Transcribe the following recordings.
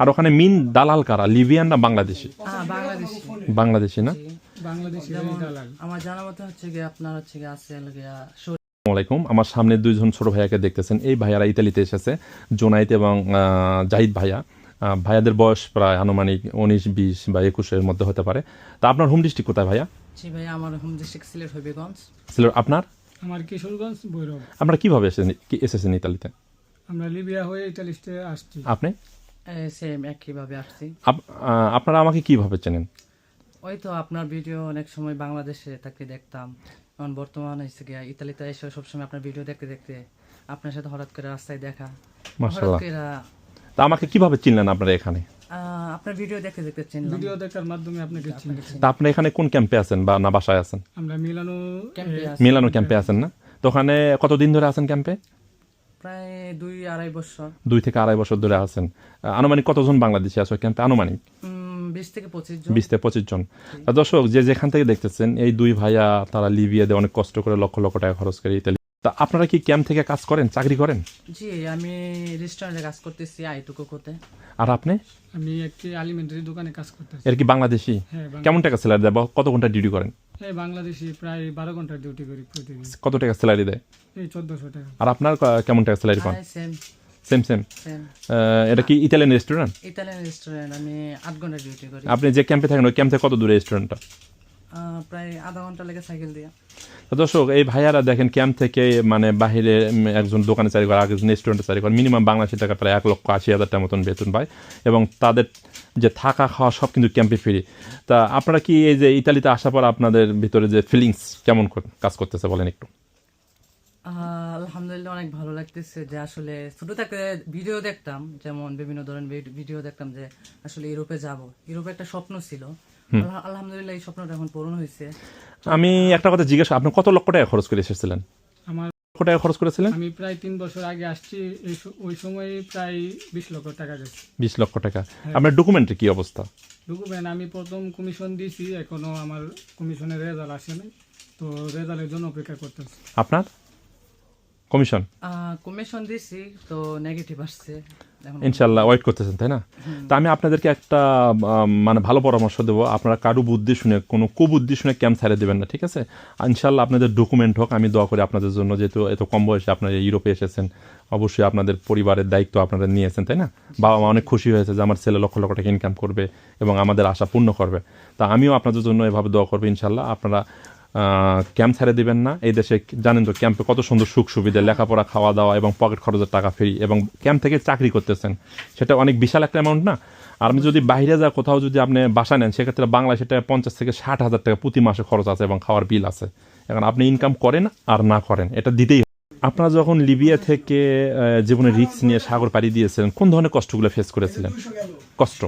আর ওখানে মিন দালাল কারা? লিবিয়ান না বাংলাদেশি? বাংলাদেশি। বাংলাদেশি না? বাংলাদেশি যেমন দালাল। আমার জানা মতে হচ্ছে গিয়ে আপনার হচ্ছে গিয়ে আছে গিয়া আলাইকুম। আমার সামনে দুইজন ছোট ভাইয়াকে দেখতেছেন। এই ভাইয়ারা ইতালিতে এসেছে জোনাইত এবং জাহিদ ভাইয়া। ভাইয়াদের বয়স প্রায় আনুমানিক উনিশ বিশ বা একুশের মধ্যে হতে পারে। তা আপনার হোম ডিস্ট্রিক্ট কোথায় ভাইয়া? জি ভাই আমার হোম ডিস্ট্রিক্ট সিলেট হবিগঞ্জ। সিলেট আপনার? আমার কিশোরগঞ্জ ভৈরব। আপনারা কীভাবে এসেছেন এসেছেন ইতালিতে? আমরা লিবিয়া হয়ে ইটালিস্টে আসছি। আপনি? সেম একইভাবে আসছি। আপনারা আমাকে কীভাবে চেনেন? ওই তো আপনার ভিডিও অনেক সময় বাংলাদেশে থাকতে দেখতাম। এখন বর্তমানে হচ্ছে গিয়া ইতালিতে এসে সবসময় আপনার ভিডিও দেখতে দেখতে আপনার সাথে হঠাৎ করে রাস্তায় দেখা। হঠাৎ করে তা আমাকে কীভাবে চিনলেন আপনারা এখানে? আহ, আপনার ভিডিও দেখতে দেখতে চিনলাম। ভিডিও দেখার মাধ্যমে আপনাকে চিনি তা আপনি এখানে কোন ক্যাম্পে আছেন বা না বাসায় আছেন? আমরা মিলানো ক্যাম্পে আছি। মিলানো ক্যাম্পে আছেন না? তো ওখানে কতদিন ধরে আছেন ক্যাম্পে? প্রায় দুই আড়াই বছর। দুই থেকে আড়াই বছর ধরে আছেন। আনুমানিক কতজন বাংলাদেশি আছে ক্যাম্পে আনুমানিক। বিশ থেকে পঁচিশ জন। বিশ থেকে পঁচিশ জন। দর্শক যে যেখান থেকে দেখতেছেন এই দুই ভাইয়া তারা লিবিয়াতে অনেক কষ্ট করে লক্ষ লক্ষ টাকা খরচ করে ইতালি। তা আপনারা কি ক্যাম্প থেকে কাজ করেন চাকরি করেন? জি আমি রেস্টুরেন্টে কাজ করতেছি আইটুকু কোতে আর আপনি? আমি একটি আলিমেন্টারি দোকানে কাজ করতেছি। এর কি বাংলাদেশি? হ্যাঁ কেমন টাকা স্যালারি দেয় কত ঘণ্টা ডিউটি করেন? হ্যাঁ বাংলাদেশি প্রায় বারো ঘণ্টা ডিউটি করি প্রতিদিন। কত টাকা স্যালারি দেয়? এই চোদ্দশো টাকা। আর আপনার কেমন টাকা স্যালারি পান? সেম সেম সেম এটা কি ইতালিয়ান রেস্টুরেন্ট ইতালিয়ান রেস্টুরেন্ট আমি আট ঘণ্টা ডিউটি করি। আপনি যে ক্যাম্পে থাকেন ওই ক্যাম্প থেকে কত দূরে রেস্টুরেন্টটা প্রায় আধা ঘণ্টা লেগে সাইকেল দিয়ে। দর্শক এই ভাইয়ারা দেখেন ক্যাম্প থেকে মানে বাহিরে একজন দোকানে চাকরি করে একজন রেস্টুরেন্টে চাকরি করে মিনিমাম বাংলাদেশি টাকা প্রায় এক লক্ষ আশি হাজার টাকা মতন বেতন পায় এবং তাদের যে থাকা খাওয়া সব কিন্তু ক্যাম্পে ফ্রি তা আপনারা কি এই যে ইতালিতে আসার পর আপনাদের ভিতরে যে ফিলিংস কেমন কাজ করতেছে বলেন একটু। আলহামদুলিল্লাহ অনেক ভালো লাগতেছে যে আসলে ছোট থেকে ভিডিও দেখতাম যেমন বিভিন্ন ধরনের ভিডিও দেখতাম যে আসলে ইউরোপে যাব। ইউরোপে একটা স্বপ্ন ছিল আলহামদুলিল্লাহ এই স্বপ্নটা এখন পূরণ হয়েছে। আমি একটা কথা জিজ্ঞাসা আপনি কত লক্ষ টাকা খরচ করে এসেছিলেন? আমার লক্ষ টাকা খরচ করেছিলেন? আমি প্রায় তিন বছর আগে আসছি ওই সময় প্রায় বিশ লক্ষ টাকা গেছে। বিশ লক্ষ টাকা। আপনার ডকুমেন্টের কি অবস্থা? ঢুকবেন আমি প্রথম কমিশন দিয়েছি এখনও আমার কমিশনের রেজাল্ট আসেনি তো রেজাল্টের জন্য অপেক্ষা করতেছি। আপনার? কমিশন কমিশন দিছি তো নেগেটিভ আসছে। ইনশাল্লাহ ওয়েট করতেছেন তাই না? তা আমি আপনাদেরকে একটা মানে ভালো পরামর্শ দেবো। আপনারা কারও বুদ্ধি শুনে কোনো কুবুদ্ধি শুনে ক্যাম্প ছাড়ে দেবেন না ঠিক আছে? ইনশাল্লাহ আপনাদের ডকুমেন্ট হোক আমি দোয়া করি আপনাদের জন্য যেহেতু এত কম বয়সে আপনারা ইউরোপে এসেছেন অবশ্যই আপনাদের পরিবারের দায়িত্ব আপনারা নিয়েছেন তাই না? বাবা মা অনেক খুশি হয়েছে যে আমার ছেলে লক্ষ লক্ষ টাকা ইনকাম করবে এবং আমাদের আশা পূর্ণ করবে। তা আমিও আপনাদের জন্য এভাবে দোয়া করব ইনশাল্লাহ আপনারা ক্যাম্প ছেড়ে দিবেন না। এই দেশে জানেন তো ক্যাম্পে কত সুন্দর সুখ সুবিধা লেখাপড়া খাওয়া দাওয়া এবং পকেট খরচের টাকা ফ্রি এবং ক্যাম্প থেকে চাকরি করতেছেন। সেটা অনেক বিশাল একটা অ্যামাউন্ট না? আর আমি যদি বাইরে যা কোথাও যদি আপনি বাসা নেন সেক্ষেত্রে বাংলায় সেটা পঞ্চাশ থেকে ষাট হাজার টাকা প্রতি মাসে খরচ আছে এবং খাওয়ার বিল আছে। এখন আপনি ইনকাম করেন আর না করেন এটা দিতেই। আপনারা যখন লিবিয়া থেকে আহ, জীবনে রিস্ক নিয়ে সাগর পাড়ি দিয়েছিলেন কোন ধরনের কষ্টগুলো ফেস করেছিলেন? কষ্ট।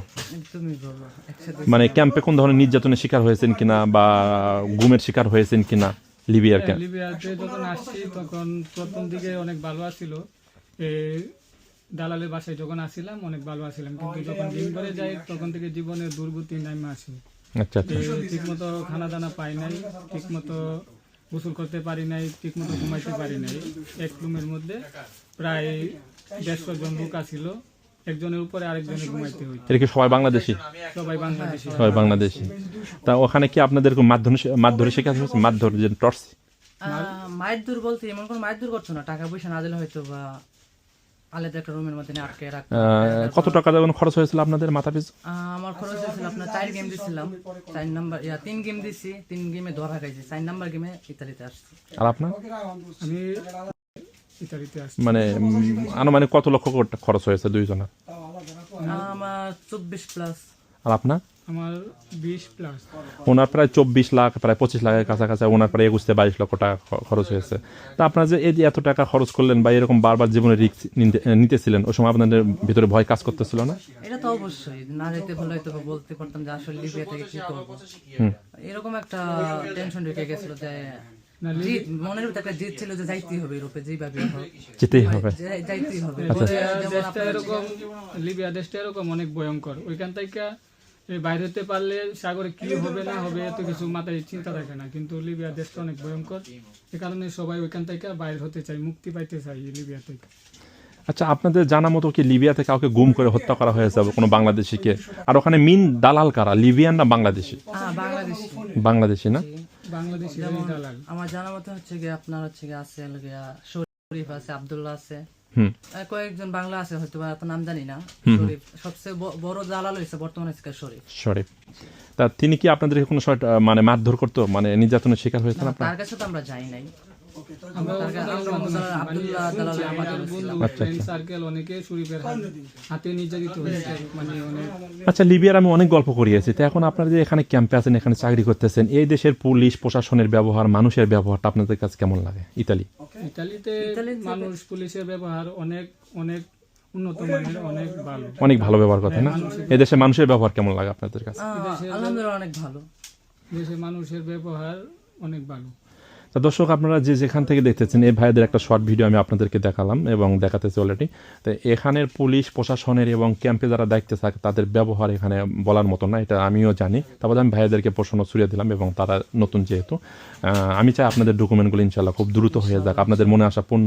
মানে ক্যাম্পে কোন ধরনের নির্যাতনের শিকার হয়েছেন কিনা বা গুমের শিকার হয়েছেন কিনা লিবিয়ার ক্যাম্প লিবিয়াতে যখন আসছি তখন প্রথম দিকে অনেক ভালো আছিল এই দালালের বাসায় যখন আসছিলাম অনেক ভালো আসছিলাম কিন্তু যখন দিন করে যাই তখন থেকে জীবনের দুর্গতি নামে আসে। আচ্ছা আচ্ছা। ঠিক মতো খানা দানা পাই নাই ঠিক মতো গোসল করতে পারি নাই ঠিক মতো ঘুমাইতে পারি নাই। এক রুমের মধ্যে প্রায় দেড়শো জন লোক আছিল। একজনের উপরে আরেকজনে ঘুমাইতে হইত। এটা কি সবাই বাংলাদেশি? সবাই বাংলাদেশি। সবাই বাংলাদেশি। তা ওখানে কি আপনাদের মাধ্যম মাধ্যমে শেখা হয়েছে মাধ্যম যে টর্চ? মায়ের দূর বলতে এমন কোনো মায়ের দূর করছ না? টাকা পয়সা না দিলে হয়তো বা আলাদা একটা রুমের মধ্যে আটকে রাখ কত টাকা যেমন খরচ হয়েছিল আপনাদের মাথা পিছু? আমার খরচ হয়েছিল আপনার চার গেম দিছিলাম। চার নাম্বার ইয়া তিন গেম দিছি তিন গেমে ধরা খাইছি। চার নাম্বার গেমে ইতালিতে আসছি। আর আপনার? আমি মানে আনুমানিক কত লক্ষ খরচ হয়েছে দুইজনের? আমার চব্বিশ প্লাস আর আপনার? আমার বিশ প্লাস ওনার প্রায় চব্বিশ লাখ প্রায় পঁচিশ লাখের কাছাকাছি ওনার প্রায় একুশ থেকে বাইশ লক্ষ টাকা খরচ হয়েছে। তা আপনার যে এই যে এত টাকা খরচ করলেন বা এরকম বারবার জীবনে রিস্ক নিতেছিলেন ওই সময় আপনাদের ভিতরে ভয় কাজ করতেছিল না? এটা তো অবশ্যই। না যেতে বলতে পারতাম যে আসলে লিবিয়া থেকে কি করব। এরকম একটা টেনশন ঢুকে গেছিল যে মনের ভিতরে একটা জিদ ছিল যে যাইতেই হবে ইউরোপে যেভাবে যেতেই হবে। যাইতেই হবে। দেশটা এরকম লিবিয়া দেশটা এরকম অনেক ভয়ঙ্কর। ওইখান থেকে বাইরে হতে পারলে সাগরে কি হবে না হবে এত কিছু মাথায় চিন্তা থাকে না কিন্তু লিবিয়া দেশটা অনেক ভয়ঙ্কর। এ কারণে সবাই ওইখান থেকে বাইরে হতে চায় মুক্তি পাইতে চায় লিবিয়া থেকে। আচ্ছা আপনাদের জানা মতো কি লিবিয়াতে কাউকে গুম করে হত্যা করা হয়েছে কোনো বাংলাদেশিকে? আর ওখানে মিন দালাল কারা? লিবিয়ান না বাংলাদেশি? বাংলাদেশি। না? বাংলাদেশি আমার জানা মতো হচ্ছে গিয়ে আপনার হচ্ছে গিয়ে আছে গিয়া শরীফ আছে আব্দুল্লাহ আছে। কয়েকজন বাংলা আছে হয়তো বা এত নাম জানি না। শরীফ সবচেয়ে বড় জালাল হয়েছে বর্তমানে শরীফ। শরীফ। তা তিনি কি আপনাদের কোনো মানে মারধর করতো মানে নির্যাতনের শিকার হয়েছেন আপনার? তার কাছে তো আমরা যাই নাই। আচ্ছা, মানে আচ্ছা লিবিয়ার আমি অনেক গল্প করিয়েছি তো এখন আপনারা যে এখানে ক্যাম্পে আছেন এখানে চাকরি করতেছেন এই দেশের পুলিশ প্রশাসনের ব্যবহার মানুষের ব্যবহারটা আপনাদের কাছে কেমন লাগে? ইতালি? ইতালিতে মানুষ পুলিশের ব্যবহার অনেক অনেক উন্নত মানের অনেক ভালো। অনেক ভালো ব্যবহার কথা না? এই দেশের মানুষের ব্যবহার কেমন লাগে আপনাদের কাছে? আলহামদুলিল্লাহ অনেক ভালো। দেশের মানুষের ব্যবহার অনেক ভালো। তো দর্শক, আপনারা যে যেখান থেকে দেখতেছেন, এই ভাইদের একটা শর্ট ভিডিও আমি আপনাদেরকে দেখালাম এবং দেখাতেছি অলরেডি তো এখানের পুলিশ, প্রশাসনের এবং ক্যাম্পে যারা দায়িত্বে থাকে, তাদের ব্যবহার এখানে বলার মতো না, এটা আমিও জানি। তারপর আমি ভাইদেরকে প্রশ্ন ছুড়িয়ে দিলাম এবং তারা নতুন যেহেতু। আমি চাই আপনাদের ডকুমেন্টগুলো ইনশাল্লাহ খুব দ্রুত হয়ে যাক। আপনাদের মনে আসা পূর্ণ